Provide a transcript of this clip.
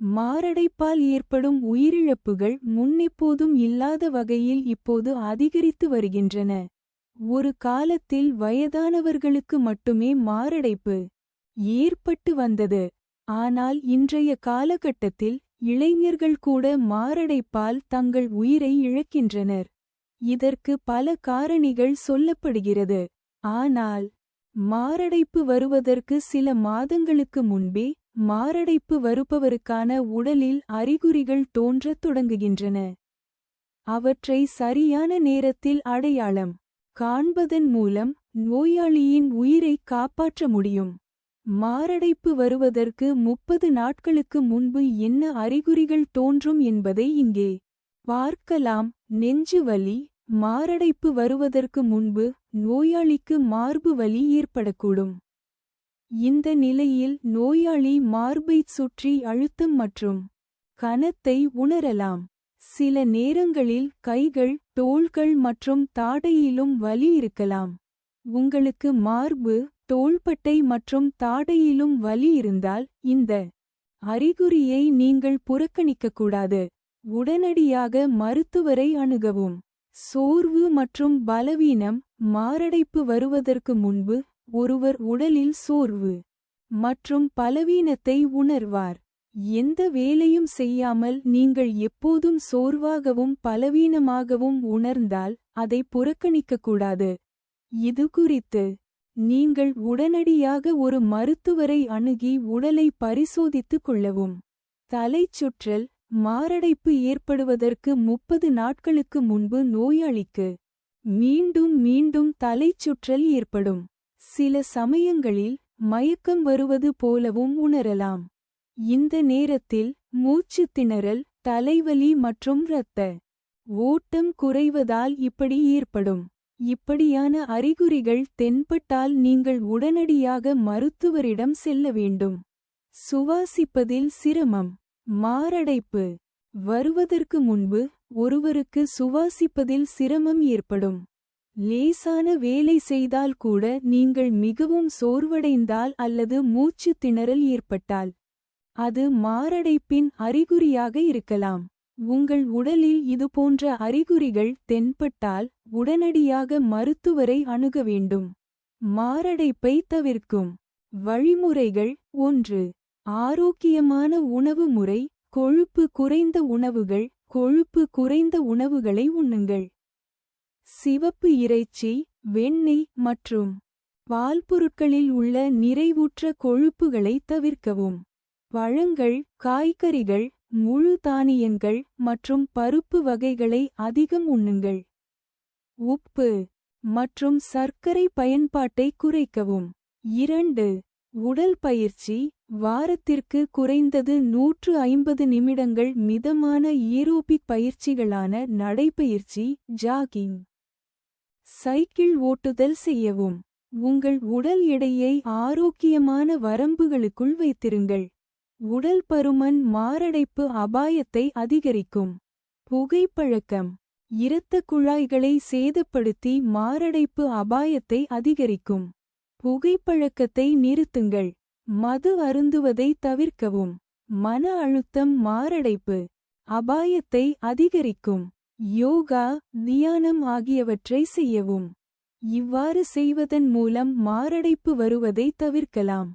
மாரடைப்பால் ஏற்படும் உயிரிழப்புகள் முன்னெப்போதும் இல்லாத வகையில் இப்போது அதிகரித்து வருகின்றன. ஒரு காலத்தில் வயதானவர்களுக்கு மட்டுமே மாரடைப்பு ஏற்பட்டு வந்தது. ஆனால் இன்றைய காலகட்டத்தில் இளைஞர்கள் கூட மாரடைப்பால் தங்கள் உயிரை இழக்கின்றனர். இதற்கு பல காரணிகள் சொல்லப்படுகிறது. ஆனால் மாரடைப்பு வருவதற்கு சில மாதங்களுக்கு முன்பே மாரடைப்பு வருபவருக்கான உடலில் அறிகுறிகள் தோன்றத் தொடங்குகின்றன. அவற்றை சரியான நேரத்தில் அடையாளம் காண்பதன் மூலம் நோயாளியின் உயிரை காப்பாற்ற முடியும். மாரடைப்பு வருவதற்கு முப்பது நாட்களுக்கு முன்பு என்ன அறிகுறிகள் தோன்றும் என்பதை இங்கே பார்க்கலாம் நெஞ்சு வலி மாரடைப்பு வருவதற்கு முன்பு நோயாளிக்கு மார்பு வலி ஏற்படக்கூடும். இந்த நிலையில் நோயாளி மார்பைச் சுற்றி அழுத்தம் மற்றும் கனத்தை உணரலாம். சில நேரங்களில் கைகள் தோள்கள் மற்றும் தாடையிலும் வலி இருக்கலாம். உங்களுக்கு மார்பு தோள்பட்டை மற்றும் தாடையிலும் வலி இருந்தால் இந்த அறிகுறியை நீங்கள் புறக்கணிக்கக்கூடாது. உடனடியாக மருத்துவரை அணுகவும். சோர்வு மற்றும் பலவீனம் மாரடைப்பு வருவதற்கு முன்பு ஒருவர் உடலில் சோர்வு மற்றும் பலவீனத்தை உணர்வார். எந்த வேலையும் செய்யாமல் நீங்கள் எப்போதும் சோர்வாகவும் பலவீனமாகவும் உணர்ந்தால் அதை புறக்கணிக்கக்கூடாது. இது குறித்து நீங்கள் உடனடியாக ஒரு மருத்துவரை அணுகி உடலை பரிசோதித்துக் கொள்ளவும். தலைச்சுற்றல் மாரடைப்பு ஏற்படுவதற்கு முப்பது நாட்களுக்கு முன்பு நோயாளிக்கு மீண்டும் மீண்டும் தலைச்சுற்றல் ஏற்படும். சில சமயங்களில் மயக்கம் வருவது போலவும் உணரலாம். இந்த நேரத்தில் மூச்சுத் திணறல் தலைவலி மற்றும் இரத்த ஓட்டம் குறைவதால் இப்படி ஏற்படும். இப்படியான அறிகுறிகள் தென்பட்டால் நீங்கள் உடனடியாக மருத்துவரிடம் செல்ல வேண்டும். சுவாசிப்பதில் சிரமம் மாரடைப்பு வருவதற்கு முன்பு ஒருவருக்கு சுவாசிப்பதில் சிரமம் ஏற்படும். லேசான வேலை செய்தால் கூட நீங்கள் மிகவும் சோர்வடைந்தால் அல்லது மூச்சுத் திணறல் ஏற்பட்டால். அது மாரடைப்பின் அறிகுறியாக இருக்கலாம். உங்கள் உடலில் இதுபோன்ற அறிகுறிகள் தென்பட்டால் உடனடியாக மருத்துவரை அணுக வேண்டும். மாரடைப்பை தவிர்க்கும் வழிமுறைகள் ஒன்று. ஆரோக்கியமான உணவு முறை கொழுப்பு குறைந்த உணவுகள் கொழுப்பு குறைந்த உணவுகளை உண்ணுங்கள். சிவப்பு இறைச்சி வெண்ணெய் மற்றும் பால் பொருட்களில் உள்ள நிறைவுற்ற கொழுப்புகளை தவிர்க்கவும். பழங்கள் காய்கறிகள் முழு தானியங்கள் மற்றும் பருப்பு வகைகளை அதிகம் உண்ணுங்கள். உப்பு மற்றும் சர்க்கரை பயன்பாட்டை குறைக்கவும். இரண்டு உடல் பயிற்சி வாரத்திற்கு குறைந்தது நூற்று ஐம்பது நிமிடங்கள் மிதமான ஈரோபிக் பயிற்சிகளான நடைபயிற்சி ஜாகிங். சைக்கிள் ஓட்டுதல் செய்யவும். உங்கள் உடல் எடையை ஆரோக்கியமான வரம்புகளுக்குள் வைத்திருங்கள். உடல் பருமன் மாரடைப்பு அபாயத்தை அதிகரிக்கும். புகைப்பழக்கம் இரத்த குழாய்களை சேதப்படுத்தி மாரடைப்பு அபாயத்தை அதிகரிக்கும். புகைப்பழக்கத்தை நிறுத்துங்கள். மது அருந்துவதை தவிர்க்கவும். மன அழுத்தம் மாரடைப்பு அபாயத்தை அதிகரிக்கும். யோகா தியானம் ஆகியவற்றை செய்யவும். இவ்வாறு செய்வதன் மூலம் மாரடைப்பு வருவதை தவிர்க்கலாம்.